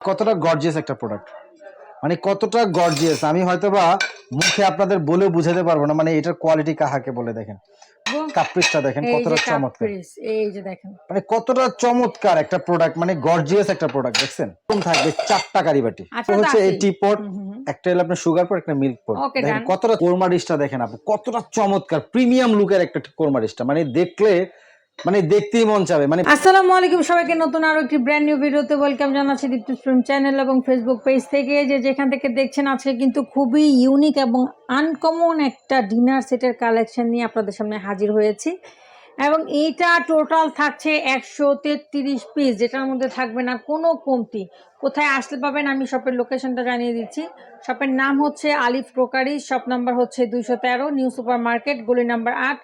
কতটা গর্জিয়াস একটা প্রোডাক্ট মানে কতটা গর্জিয়াস আমি হয়তো বা মুখে আপনাদের বলে বুঝাতে পারব না মানে এটার কোয়ালিটি কাহাকে বলে দেখেন? কাপ্রিসটা দেখেন কতটা চমৎকার। এই যে দেখেন। মানে কতটা চমৎকার একটা প্রোডাক্ট মানে গর্জিয়াস একটা প্রোডাক্ট দেখছেন? এরকম থাকবে চারটা কারি বাটি আচ্ছা, হচ্ছে এই টিপট। একটা হলো আপনার সুগার পট একটা মিল্ক পট দেখেন কতটা কোরমা ডিশটা দেখেন আপু কতটা চমৎকার প্রিমিয়াম লুকের একটা কোরমা ডিশটা মানে দেখলে মানে দেখতেই মন চাবে মানে আসসালামু আলাইকুম সবাইকে, নতুন আরও একটি ব্র্যান্ড নিউ ভিডিওতে ওয়েলকাম জানাচ্ছি দীপ্তি স্ট্রিম চ্যানেল এবং ফেসবুক পেজ থেকে। যে যেখান থেকে দেখছেন, আজকে কিন্তু খুবই ইউনিক এবং আনকমন একটা ডিনার সেটের কালেকশন নিয়ে আপনাদের সামনে হাজির হয়েছি। এবং এইটা টোটাল থাকছে একশো তেত্রিশ পিস যেটার মধ্যে থাকবে না কোনো কমতি। কোথায় আসতে পাবেন, আমি শপের লোকেশনটা জানিয়ে দিচ্ছি। শপের নাম হচ্ছে আলিফ ক্রোকারি শপ নাম্বার হচ্ছে দুইশো তেরো, নিউ সুপার মার্কেট গলি নাম্বার আট,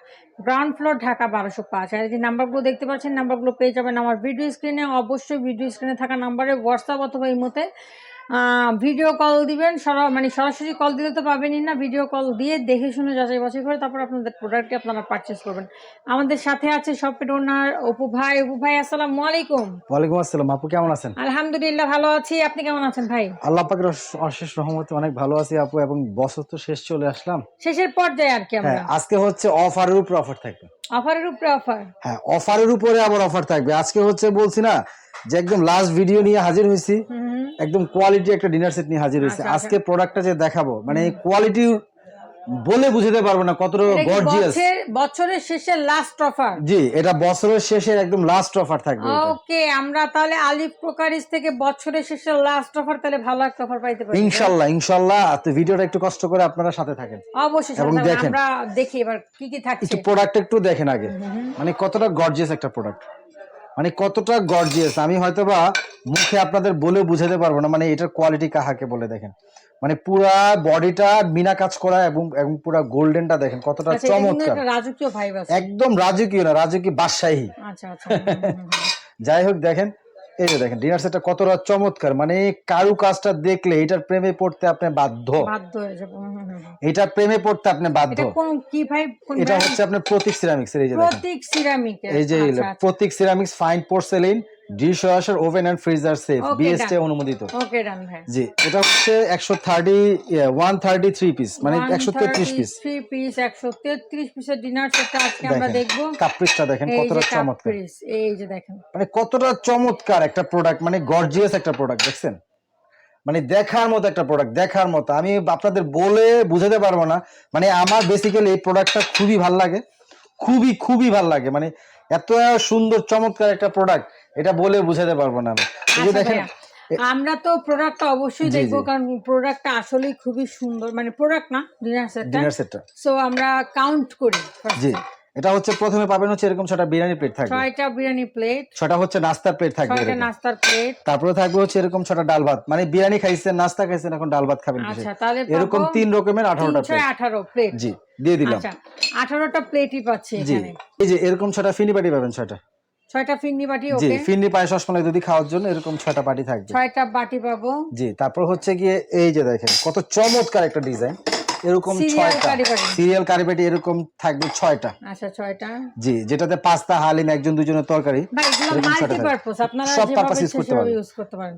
গ্রাউন্ড ফ্লোর, ঢাকা বারোশো পাঁচ। আর যে নাম্বারগুলো দেখতে পাচ্ছেন, নাম্বারগুলো পেয়ে যাবেন আমার ভিডিও স্ক্রিনে। অবশ্যই ভিডিও স্ক্রিনে থাকা নাম্বারে, হোয়াটসঅ্যাপ অথবা এই মতে ভিডিও কল দিবেন সরা মানে সরাসরি কল দিলে তো পাবেনই না। ভিডিও কল দিয়ে দেখে শুনে যাচাই বাছাই করে তারপর আপনাদের প্রোডাক্টটি আপনারা পারচেস করবেন। আমাদের সাথে আছে শপের ওনার অপু ভাই। অপু ভাই আসসালামু আলাইকুম। ওয়ালাইকুম আসসালাম। আপু কেমন আছেন? আলহামদুলিল্লাহ ভালো আছি। আপনি কেমন আছেন ভাই? আল্লাহ পাকের অশেষ রহমতে অনেক ভালো আছি আপু এবং বছর তো শেষ চলে আসলাম। শেষের পর্যায়ে আর কি আমরা। হ্যাঁ আজকে হচ্ছে অফারের উপর অফার থাকবে। অফারের উপরে অফার? হ্যাঁ অফারের উপরে আবার অফার থাকবে। আজকে হচ্ছে বলছি না যে একদম লাস্ট ভিডিও নিয়ে হাজির হয়েছি। একদম কোয়ালিটি একটা ডিনার সেট নিয়ে হাজির হয়েছে। আচ্ছা, আজকে প্রোডাক্টটা যে দেখাবো মানে কোয়ালিটি বলে বুঝাতে পারব না কতটা গর্জিয়াস বছরের শেষে লাস্ট অফার জি এটা বছরের শেষের একদম লাস্ট অফার থাকবে ওকে আমরা তাহলে আলিফ প্রকারিস থেকে বছরের শেষে লাস্ট অফার তাহলে ভালো একটা অফার পাইতে পারি ইনশাল্লাহ ইনশাল্লাহ। তো ভিডিওটা একটু কষ্ট করে আপনারা সাথে থাকেন। অবশ্যই এবং দেখেন। আমরা দেখি এবার কি কি থাকছে। একটু প্রোডাক্ট একটু দেখেন আগে। মানে কতটা গর্জিয়াস একটা প্রোডাক্ট মানে কতটা গর্জিয়াস আমি হয়তো বা মুখে আপনাদের বলে বুঝাতে পারব না। মানে এটার কোয়ালিটি কাহাকে বলে দেখেন। মানে পুরা বডিটা মিনা কাজ করা এবং এবং পুরা গোল্ডেনটা দেখেন কতটা আচ্ছা এটা চমৎকার। রাজকীয় ভাইব আছে। একদম রাজকীয় না রাজকীয় বাদশাহী। আচ্ছা আচ্ছা। যাই হোক দেখেন এই যে দেখেন ডিনার সেটটা কতটা চমৎকার। মানে কারু কাজটা দেখলে এটার প্রেমে পড়তে আপনি বাধ্য। বাধ্য হয়ে। এটার প্রেমে পড়তে আপনি বাধ্য। এটা কোন কি ভাই এটা হচ্ছে আপনার প্রতীক সিরামিক্স এই যে প্রতীক সিরামিক এই যে Protik ceramics fine porcelain dish washer oven and freezer safe BST অনুমোদিত। ওকে ডান ভাই। জি এটা হচ্ছে একশো thirty one thirty three piece মানে একশো তেত্রিশ পিস থ্রি পিস একশো তেত্রিশ পিসের ডিনার সেটটা আজকে আমরা দেখব। কাপ্রিসটা দেখেন কতটা চমৎকার। এই যে দেখেন। মানে কতটা চমৎকার একটা প্রোডাক্ট মানে গর্জিয়াস একটা প্রোডাক্ট দেখছেন? মানে দেখার মতো একটা প্রোডাক্ট দেখার মতো। আমি আপনাদের বলে বুঝাতে পারব না মানে আমার বেসিক্যালি এই প্রোডাক্টটা খুবই ভালো লাগে খুবই খুবই ভালো লাগে। মানে এত সুন্দর চমৎকার একটা প্রোডাক্ট এটা বলে বুঝাতে পারব না আমি। আচ্ছা দেখেন আমরা তো প্রোডাক্টটা অবশ্যই দেখব কারণ প্রোডাক্টটা আসলেই খুবই সুন্দর মানে প্রোডাক্ট না ডিনার সেটটা ডিনার সেটটা সো আমরা কাউন্ট করি জি এটা হচ্ছে প্রথমে পাবেন হচ্ছে এরকম ছটা বিরিয়ানি প্লেট থাকবে। ছয়টা বিরিয়ানি প্লেট ছটা হচ্ছে নাস্তার প্লেট থাকবে ছয়টা নাস্তার প্লেট তারপরে থাকবে হচ্ছে এরকম ছটা ডাল ভাত। মানে বিরিয়ানি খাইছেন নাস্তা খাইছেন এখন ডাল ভাত খাবেন আচ্ছা তাহলে এরকম তিন রকমের আঠারোটা তিনশো প্লেট আঠারো প্লেট জি দিয়ে দিলাম। আচ্ছা আঠারোটা প্লেটই পাচ্ছি জি এখানে। এই যে এরকম ছটা ফিনি পাটি পাবেন ছয়টা। ছয়টা ফিন্নি বাটি জি ওকে? ফিন্নি পায়ে সসমলাই যদি খাওয়ার জন্য এরকম ছয়টা পাটি থাকবে। ছয়টা বাটি পাবো। জি তারপর হচ্ছে গিয়ে এই যে দেখেন কত চমৎকার একটা ডিজাইন। এরকম ছয়টা। কারি বাটি। এরকম থাকবে ছয়টা। আচ্ছা ছয়টা। জি যেটাতে পাস্তা হালিম একজন দুজনের তরকারি সব পারবেন। ইউজ করতে পারেন।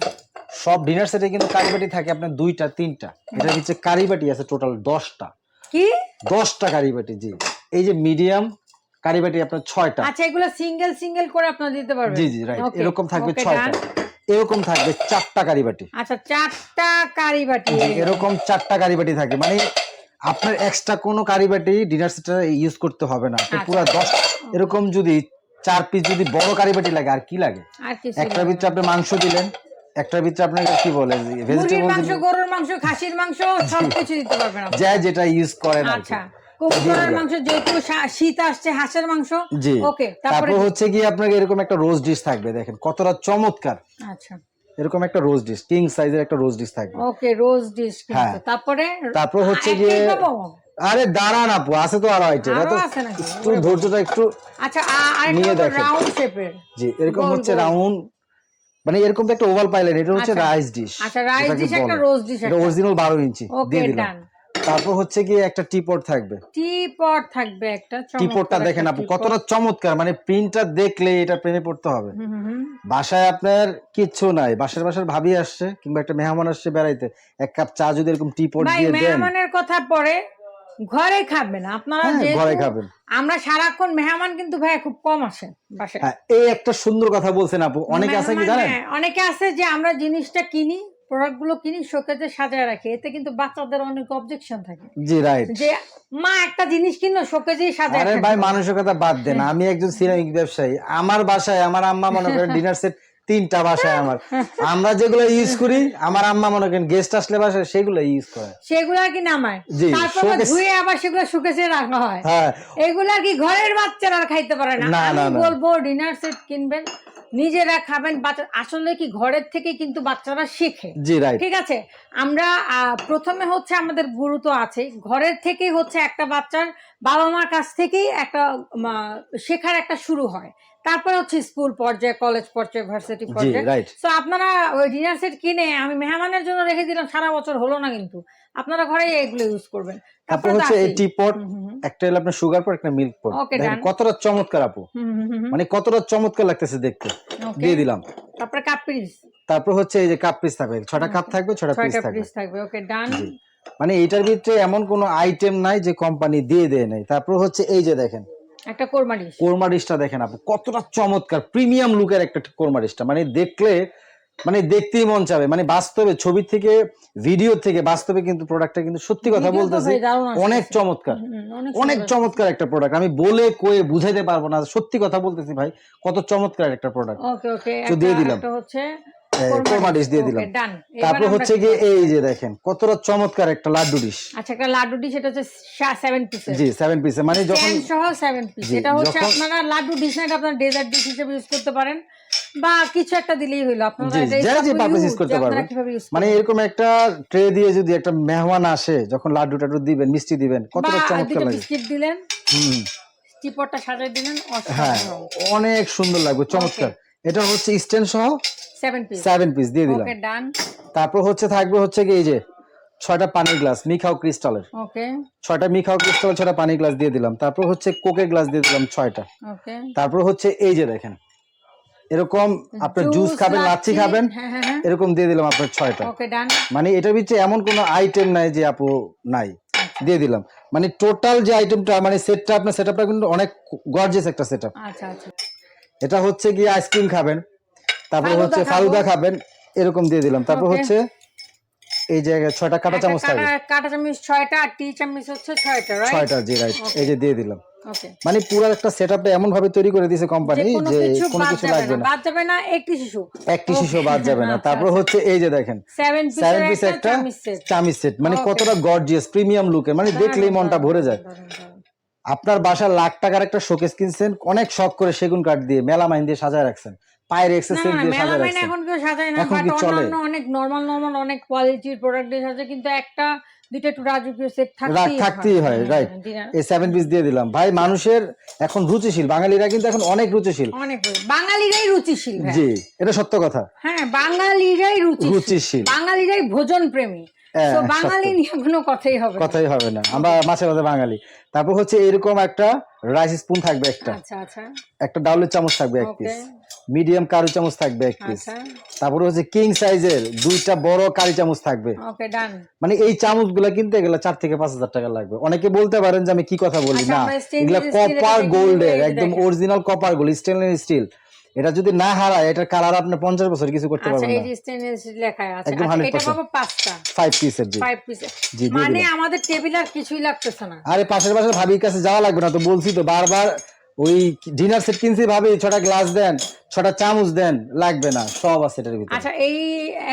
সব ডিনার সেটে কিন্তু কারিবাটি থাকে আপনার দুইটা তিনটা। এটার নিচে কারিবাটি আছে টোটাল দশটা। কি? দশটা কারিবাটি জি। এই যে মিডিয়াম কারিবাটি আপনার ছয়টা। আচ্ছা এগুলো সিঙ্গেল সিঙ্গেল করে আপনারা দিতে পারবেন? জি জি রাইট এরকম থাকবে ছয়টা। এরকম থাকবে চারটা কারিবাটি। আচ্ছা চারটা কারি বাটি এরকম চারটা কারিবাটি থাকে মানে আপনার এক্সট্রা কোনো কারিবাটি ডিনার সেটে ইউজ করতে হবে না। আচ্ছা। পুরো দশ এরকম যদি চার পিস যদি বড় কারিবাটি লাগে আর কি লাগে? একটার ভিতরে আপনি মাংস দিলেন একটার ভিতরে আপনার কি বলে ভেজিটেবল মাংস গরুর মাংস খাসির মাংস সব কিছু দিতে পারবেন আপনি। যা যেটা ইউজ করেন আচ্ছা। কুকুরের মাংস যেহেতু শীত আসছে হাঁসের মাংস জি। ওকে তারপরে হচ্ছে কি আপনাকে এরকম একটা রোজ ডিশ থাকবে দেখেন কতটা চমৎকার। আচ্ছা। এরকম একটা রোজ ডিশ কিং সাইজের একটা রোজ ডিশ থাকবে। ওকে রোজ ডিশ হ্যাঁ। তারপরে তারপর হচ্ছে গিয়ে? আরে দাঁড়ান আপু আছে তো আরও আইটেম এত একটু ধৈর্যটা একটু আচ্ছা নিয়ে দেখেন। রাউন্ড শেপের জি এরকম হচ্ছে রাউন্ড মানে এরকম একটা ওভাল পাইলেন এটা হচ্ছে আচ্ছা। রাইস ডিশ আচ্ছা রাইস ডিশ একটা রোজ ডিশ এটা অরিজিনাল বারো ইঞ্চি দিয়ে দিলাম। তারপর হচ্ছে কি একটা টিপট থাকবে। টি পট থাকবে একটা টিপটটা দেখেন আপু। কতটা চমৎকার মানে প্রিন্টটা দেখলে এটা প্রেমে পড়তে হবে। বাসায় আপনার কিচ্ছু নাই বাসার বাসার ভাবি আসছে কিংবা একটা মেহমান আসছে বেড়াইতে এক কাপ চা যদি এরকম টিপট দিয়ে দেন। মেহমানের কথা পরে ঘরে খাবেন আপনারা হ্যাঁ, যেহেতু ঘরে খাবেন। আমরা সারাক্ষণ মেহমান কিন্তু ভাই খুব কম আসেন বাসায়। হ্যাঁ এই একটা সুন্দর কথা বলছেন আপু অনেকে আছে কি জানেন? হ্যাঁ, অনেকে আছে যে আমরা জিনিসটা কিনি প্রোডাক্টগুলো কিনি শোকেজে সাজায় রাখি এতে কিন্তু বাচ্চাদের অনেক অবজেকশন থাকে। জি রাইট যে মা একটা জিনিস কিনো শোকেজেই সাজায় আরে ভাই হবে। মানুষের কথা বাদ দেন। আমি একজন সিরামিক ব্যবসায়ী। আমার বাসায় আমার আম্মা মনে করেন ডিনার সেট তিনটা বাসায় আমার। আমরা যেগুলো ইউজ করি আমার আম্মা মনে করেন গেস্ট আসলে বাসায় সেগুলো ইউজ করে। সেগুলা কি নামায়। তারপর ধুয়ে আবার সেগুলো শুকেছে রাখা হয়। হ্যাঁ। এগুলা কি ঘরের বাচ্চারা খাইতে পারে না। না, আমি। বলব ডিনার সেট কিনবেন। নিজেরা খাবেন বাচ্চা আসলে কি ঘরের থেকে কিন্তু বাচ্চারা শিখে। জি রাইট ঠিক আছে? আমরা আহ, প্রথমে হচ্ছে আমাদের গুরু তো আছে ঘরের থেকেই হচ্ছে একটা বাচ্চার বাবা মার কাছ থেকেই একটা শেখার একটা শুরু হয়। তারপরে হচ্ছে স্কুল পর্যায়ে কলেজ পর্যায়ে ভার্সিটি পর্যায়ে। তো আপনারা ওই ডিনার সেট কিনে আমি মেহমানের জন্য রেখে দিলাম সারা বছর হলো না কিন্তু। আপনারা ঘরে এগুলো ইউজ করবেন। তারপর হচ্ছে এই হুম। একটা হলো আপনার সুগার পর একটা মিল্ক পট. কতটা চমৎকার আপু। মানে কতটা চমৎকার লাগতেছে দেখতে। দিয়ে দিলাম। তারপরে কাপ পিস তারপর হচ্ছে এই যে কাপ পিস থাকবে। ছটা কাপ থাকবে ছটা পিস থাকবে। ওকে ডান। মানে এটার ভিতরে এমন কোনো আইটেম নাই যে কোম্পানি দিয়ে দেয় নাই। তারপর হচ্ছে এই যে দেখেন। একটা কোরমা ডিশ। দেখেন আপু কতটা চমৎকার প্রিমিয়াম লুকের একটা কোরমারিশটা মানে দেখলে মানে দেখতেই মন চাবে। মানে বাস্তবে ছবি থেকে ভিডিও থেকে বাস্তবে কিন্তু প্রোডাক্টটা কিন্তু সত্যি কথা বলতেছি। অনেক চমৎকার। অনেক অনেক চমৎকার। একটা প্রোডাক্ট আমি বলে কয়ে বুঝাইতে পারব না সত্যি কথা বলতেছি ভাই কত চমৎকার একটা প্রোডাক্ট ওকে ওকে তো দিয়ে দিলাম। হচ্ছে কোরমা ডিশ দিয়ে দিলাম। তারপর হচ্ছে গিয়ে এই যে দেখেন কতটা চমৎকার একটা লাড্ডু ডিশ আচ্ছা একটা লাড্ডু ডিশ এটা হচ্ছে জি পিসে মানে যখন সহ সেভেন পিস এটা হচ্ছে আপনারা লাড্ডু ডিশ না ডেজার্ট ডিশ হিসেবে ইউজ করতে পারেন। বা কিছু একটা দিলেই আপনারা যা করতে পারবেন। মানে এরকম একটা ট্রে দিয়ে যদি একটা মেহমান আসে যখন লাড্ডু টাড্ডু দিবেন মিষ্টি দিবেন কতটা চমৎকার লাগে। বিস্কিট দিলেন। হুম। সাজাই দিলেন হ্যাঁ অনেক সুন্দর লাগবে চমৎকার। এটা হচ্ছে স্ট্যান্ড সহ সেভেন পিস সেভেন পিস দিয়ে দিলাম। ওকে ডান তারপর হচ্ছে থাকবে হচ্ছে কি এই যে ছয়টা পানির গ্লাস মিখাও ক্রিস্টালের। ওকে ছয়টা মিখাও ক্রিস্টাল ছয়টা পানির গ্লাস দিয়ে দিলাম। তারপর হচ্ছে কোকের গ্লাস দিয়ে দিলাম ছয়টা। ওকে তারপর হচ্ছে এই যে দেখেন এরকম আপনার জুস খাবেন লাচ্ছি। খাবেন হ্যাঁ হ্যাঁ হ্যাঁ। এরকম দিয়ে দিলাম আপনার ছয়টা। ওকে ডান মানে এটার ভিতরে এমন কোনো আইটেম নাই যে আপু নাই। দিয়ে দিলাম। মানে টোটাল যে আইটেমটা মানে সেটটা আপনার সেটআপটা কিন্তু অনেক গর্জিয়াস একটা সেটআপ আচ্ছা আচ্ছা। এটা হচ্ছে কি আইসক্রিম খাবেন তারপর হচ্ছে ফালুদা খাবেন এরকম দিয়ে দিলাম। তারপর হচ্ছে এই জায়গায় ছয়টা কাঁটা চামচ থাকবে। কাটা- চামচ ছয়টা আর টি চামচ হচ্ছে ছয়টা রাইট ছয়টা জি রাইট এই যে দিয়ে দিলাম। ওকে। মানে পুরো একটা সেটআপটা এমন ভাবে তৈরি করে দিয়েছে কোম্পানি যে কোনো কিছু লাগবে না। বাদ যাবে না একটি শিশু। একটি শিশু বাদ যাবে না। আচ্ছা, তারপর আচ্ছা। হচ্ছে এই যে দেখেন। সেভেন সেভেন পিস একটা একটা সেট মানে কতটা গর্জিয়াস প্রিমিয়াম লুকের মানে দেখলেই মনটা ভরে যায়। আপনার বাসার লাখ টাকার একটা শোকেস কিনছেন অনেক শখ করে সেগুন কাঠ দিয়ে মেলামাইন দিয়ে সাজায় রাখছেন। পায়ের না দিয়ে সাজায় রাখছেন। এখন কেউ সাজায় না বাট? অন্যান্য অনেক নরমাল নরমাল অনেক কোয়ালিটির প্রোডাক্ট দিয়ে কিন্তু একটা দুইটা একটু রাজকীয় সেট থাকতেই থাকতেই হয় রাইট এই সেভেন পিস দিয়ে দিলাম। ভাই মানুষের এখন রুচিশীল বাঙালিরা কিন্তু এখন অনেক রুচিশীল। অনেক বাঙালিরাই রুচিশীল জি এটা সত্য কথা। হ্যাঁ বাঙালিরাই রুচিশীল। রুচিশীল। বাঙালিরাই ভোজন প্রেমী। বাঙালি নিয়ে কোনো কথাই হবে কথাই হবে না। আমরা মাঝে মাঝে বাঙালি। তারপর হচ্ছে এরকম একটা রাইস স্পুন থাকবে একটা। আচ্ছা আচ্ছা। একটা ডাউলের চামচ থাকবে এক পিস মিডিয়াম কারি চামচ থাকবে এক পিস আচ্ছা। তারপরে হচ্ছে কিং সাইজের দুইটা বড় কারি চামচ থাকবে। ওকে ডান মানে এই চামচগুলা কিনতে গেলে চার থেকে পাঁচ হাজার টাকা লাগবে। অনেকে বলতে পারেন যে আমি কি কথা বলি? না এগুলা এর কপার গোল্ডের একদম original copper gold stainless steel এটা যদি না হারায় এটার কালার আপনি পঞ্চাশ বছর কিছু করতে আচ্ছা পারবেন এই না। যে স্টেনলেস লেখা আছে। আচ্ছা, এটা পাবো পাঁচটা। ফাইভ পিসের জি ফাইভ পিস জি, মানে আমাদের টেবিল আর কিছুই লাগতেছে না। আরে পাশের পাশের ভাবির কাছে যাওয়া লাগবে না তো বলছি তো বারবার ওই ডিনার সেট কিনছি ভাবি ছটা গ্লাস দেন ছটা চামচ দেন লাগবে না সব আছে এটার ভিতরে। আচ্ছা এই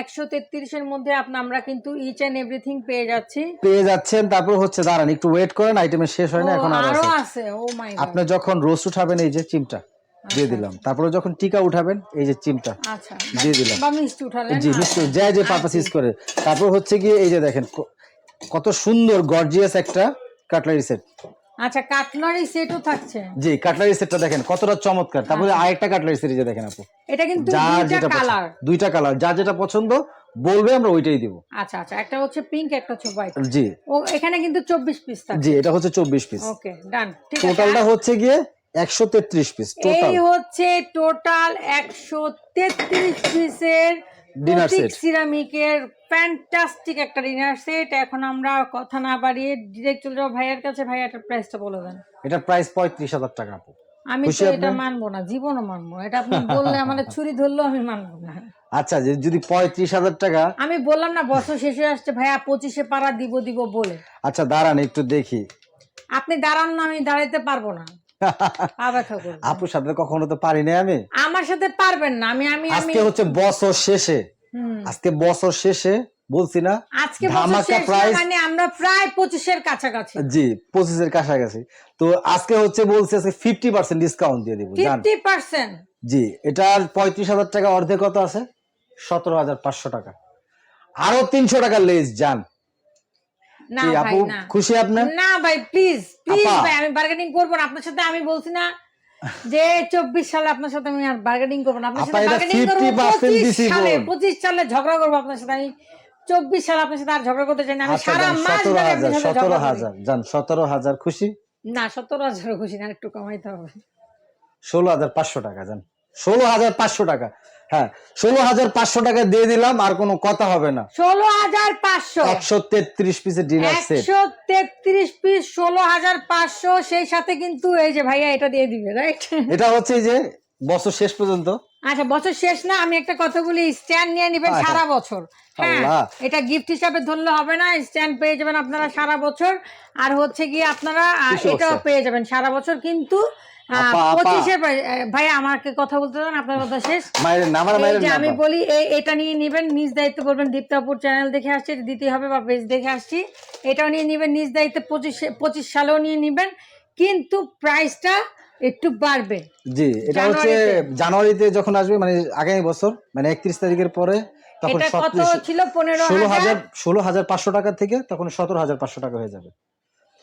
একশো তেত্রিশের মধ্যে আপনি আমরা কিন্তু ইচ এন্ড এভরিথিং পেয়ে যাচ্ছি। পেয়ে যাচ্ছেন তারপর হচ্ছে দাঁড়ান একটু ওয়েট করেন আইটেমের শেষ হয় না এখন আরও আছে। Oh my God. আপনি যখন রোস্ট উঠাবেন এই যে চিমটা। দিয়ে দিলাম। তারপরে যখন টিকা উঠাবেন এই যে চিমটা আচ্ছা। দিয়ে দিলাম। জি আচ্ছা। মিষ্টি যে যে পারপাস ইউজ করে। তারপর হচ্ছে গিয়ে এই যে দেখেন কত সুন্দর গর্জিয়াস একটা কাটলারি সেট আচ্ছা কাটলারি সেটও থাকছে। জি কাটলারি সেটটা দেখেন কতটা চমৎকার। তারপরে আচ্ছা। আরেকটা কাটলারি সেট যে দেখেন আপু। এটা কিন্তু দুইটা কালার দুইটা কালার যার যেটা পছন্দ বলবে আমরা ওইটাই দিব। আচ্ছা আচ্ছা। একটা হচ্ছে পিঙ্ক একটা হচ্ছে হোয়াইট জি। ও এখানে কিন্তু চব্বিশ পিস থাকে। জি এটা হচ্ছে চব্বিশ পিস ওকে ডান ঠিক আছে। টোটালটা হচ্ছে গিয়ে একশো তেত্রিশ পিস টোটাল এই হচ্ছে টোটাল একশো তেত্রিশ পিসের Dinner set. সিরামিকের ফ্যান্টাস্টিক একটা ডিনার সেট এখন আমরা কথা না বাড়িয়ে ডিরেক্ট চলে যাব ভাইয়ের কাছে। ভাই একটা প্রাইসটা বলে দেন। এটার প্রাইস পঁয়ত্রিশ হাজার টাকা আপু। আমি তো এটা মানবো না জীবনও মানবো এটা আপনি বললে আমাদের ছুরি ধরলেও আমি মানবো না। আচ্ছা যদি পঁয়ত্রিশ হাজার টাকা আমি বললাম না বছর শেষে আসছে। ভাইয়া পঁচিশে পাড়া দিব দিব বলে। আচ্ছা দাঁড়ান একটু দেখি। আপনি দাঁড়ান না আমি দাঁড়াইতে পারব না। আপুর সাথে কখনো তো পারি না আমি। আমার সাথে পারবেন না আমি আমি আজকে হচ্ছে বছর শেষে। আজকে বছর শেষে বলছি না আজকে মানে আমরা প্রায় পঁচিশের কাছাকাছি। জি পঁচিশের কাছাকাছি। তো আজকে হচ্ছে বলছি আজকে ফিফটি পার্সেন্ট ডিসকাউন্ট দিয়ে দিব ফিফটি পার্সেন্ট জি এটার পঁয়ত্রিশ হাজার টাকা অর্ধেক কত আছে? সতেরো হাজার পাঁচশো টাকা। আরও তিনশো টাকা লেস যান না আপু খুশি আপনার না ভাই প্লিজ প্লিজ ভাই আমি বার্গেনিং করব না আপনার সাথে আমি বলছি না যে চব্বিশ সালে আপনার সাথে আমি আর বার্গেনিং করব না। আপনার সাথে বার্গেনিং করব পঁচিশ সালে পঁচিশ সালে ঝগড়া করব আপনার সাথে আমি। চব্বিশ সালে আপনার সাথে আর ঝগড়া করতে চাই না। আমি আচ্ছা সারা মাস সতেরো হাজার আপনার সতেরো হাজার যান সতেরো হাজার খুশি? না সতেরো হাজার খুশি না একটু কমাইতে হবে। ষোলো হাজার পাঁচশো টাকা যান। ষোলো হাজার পাঁচশো টাকা। হ্যাঁ ষোলো হাজার পাঁচশো টাকা দিয়ে দিলাম আর কোনো কথা হবে না। ষোলো হাজার পাঁচশো। একশো তেত্রিশ পিসের ডিনার সেট একশো তেত্রিশ পিস ষোলো হাজার পাঁচশো সেই সাথে কিন্তু এই যে ভাইয়া এটা দিয়ে দিবে রাইট এটা হচ্ছে যে বছর শেষ পর্যন্ত। আচ্ছা বছর শেষ না আমি একটা কথা বলি স্ট্যান্ড নিয়ে নেবেন আচ্ছা। সারা বছর। হ্যাঁ এটা গিফট হিসাবে ধরলে হবে না স্ট্যান্ড পেয়ে যাবেন আপনারা সারা বছর। আর হচ্ছে গিয়ে আপনারা এটাও পেয়ে যাবেন সারা বছর কিন্তু আহ, আপা, আপা। পঁচিশে ভাই আমাকে কথা বলতে দেন আপনার কথা শেষ। মায়ের নামার এই মায়ের যে আমি বলি এটা নিয়ে নিবেন নিজ দায়িত্ব বলবেন দীপ্তাপুর চ্যানেল দেখে আসছি দিতে হবে বা পেজ দেখে আসছি। এটাও নিয়ে নিবেন নিজ দায়িত্বে পঁচিশ পঁচিশ সালেও নিয়ে নিবেন কিন্তু প্রাইসটা একটু বাড়বে। জি এটা হচ্ছে জানুয়ারিতে। যখন আসবে মানে আগামী বছর মানে একত্রিশ তারিখের পরে তখন ছিল? পনেরো ষোলো হাজার ষোলো হাজার পাঁচশো টাকা থেকে তখন সতেরো হাজার পাঁচশো টাকা হয়ে যাবে।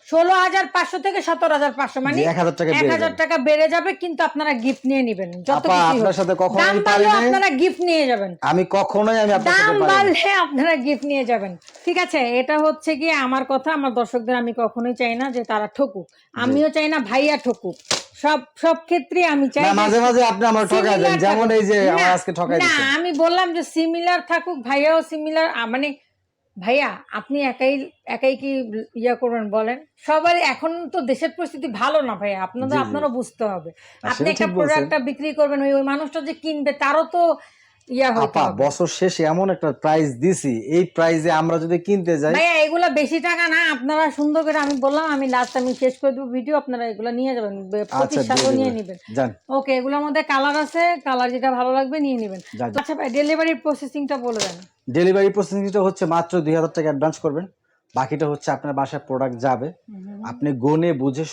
ষোলো হাজার পাঁচশো থেকে সতেরো হাজার পাঁচশো মানে এক হাজার টাকা এক বেড়ে হাজার যাবে। টাকা বেড়ে যাবে কিন্তু আপনারা গিফট নিয়ে নেবেন। যত আপনার সাথে নাই। আপনারা গিফট নিয়ে যাবেন। আমি কখনোই আমি দাম। বাড়লে আপনারা গিফট নিয়ে যাবেন। ঠিক আছে এটা হচ্ছে গিয়ে আমার কথা আমার দর্শকদের আমি কখনোই চাই না যে তারা ঠকুক। আমিও চাই না ভাইয়া ঠকুক। সব সব ক্ষেত্রে আমি চাই না মাঝে মাঝে আপনি আমার ঠকাই দেন। যেমন এই যে আমার আজকে ঠকাই না আমি বললাম যে সিমিলার থাকুক ভাইয়াও সিমিলার মানে ভাইয়া আপনি একাই একাই কি ইয়া করবেন বলেন? সবার এখন তো দেশের পরিস্থিতি ভালো না ভাইয়া আপনাদের। আপনারও বুঝতে হবে। আপনি একটা প্রোডাক্টটা বিক্রি করবেন ওই ওই মানুষটা যে কিনবে তারও তো ইয়া আপা বছর শেষে এমন একটা প্রাইস দিছি এই প্রাইসে আমরা যদি কিনতে যাই ভাইয়া এগুলা বেশি টাকা না আপনারা সুন্দর করে আমি বললাম আমি লাস্ট আমি শেষ করে দেবো ভিডিও আপনারা এগুলা নিয়ে যাবেন আচ্ছা নিয়ে নেবেন। ওকে এগুলোর মধ্যে কালার আছে কালার যেটা ভালো লাগবে নিয়ে নেবেন। আচ্ছা ভাই ডেলিভারির প্রসেসিংটা বলে দেন। ডেলিভারি প্রসেসিংটা হচ্ছে মাত্র দুই হাজার টাকা অ্যাডভান্স করবেন। বাকিটা হচ্ছে আপনার বাসায় প্রোডাক্ট যাবে। আপনি গনে বুঝে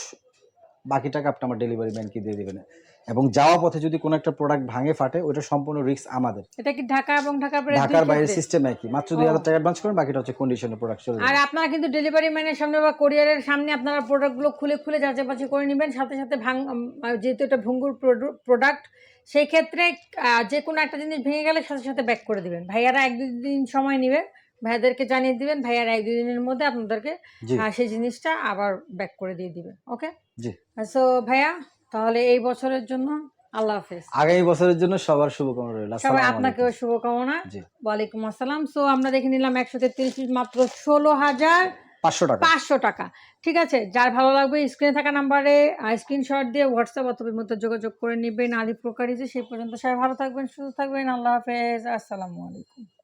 বাকি টাকা আপনি আমার ডেলিভারি ম্যানকে দিয়ে দিবেন। এবং যাওয়া পথে যদি কোনো একটা প্রোডাক্ট ভাঙে ফাটে ওটা সম্পূর্ণ রিস্ক আমাদের। এটা কি ঢাকা এবং ঢাকার বাইরে ঢাকার ক্ষেত্রে? সিস্টেম একই। মাত্র দুই হাজার টাকা অ্যাডভান্স করবেন বাকিটা হচ্ছে কন্ডিশনের প্রোডাক্ট চলে আর আপনারা কিন্তু ডেলিভারি ম্যানের সামনে বা কোরিয়ারের সামনে আপনারা প্রোডাক্টগুলো খুলে খুলে যাচাই বাছাই করে নেবেন। সাথে সাথে ভাঙ যেহেতু এটা ভঙ্গুর প্রোডাক্ট সেই ক্ষেত্রে যে কোনো একটা জিনিস ভেঙে গেলে সাথে সাথে ব্যাক করে দিবেন। ভাইয়ারা এক দুই দিন সময় নেবে ভাইয়াদেরকে জানিয়ে দিবেন ভাইয়ারা এক দুই দিনের মধ্যে আপনাদেরকে সেই জিনিসটা আবার ব্যাক করে দিয়ে দিবেন ওকে সো ভাইয়া তাহলে এই বছরের জন্য আল্লাহ হাফেজ। আগামী বছরের জন্য সবার শুভকামনা রইল। সবাই আপনাকেও শুভকামনা। ওয়ালাইকুম আসসালাম। সো আমরা দেখে নিলাম একশো তেত্রিশ মাত্র ষোলো হাজার পাঁচশো টাকা। পাঁচশো টাকা। ঠিক আছে, যার ভালো লাগবে স্ক্রিনে থাকা নাম্বারে স্ক্রিনশট দিয়ে হোয়াটসঅ্যাপ অথবা মধ্যে যোগাযোগ করে নেবেন। আলি যে সেই পর্যন্ত সবাই ভালো থাকবেন, সুস্থ থাকবেন। আল্লাহ হাফেজ, আসসালামু আলাইকুম।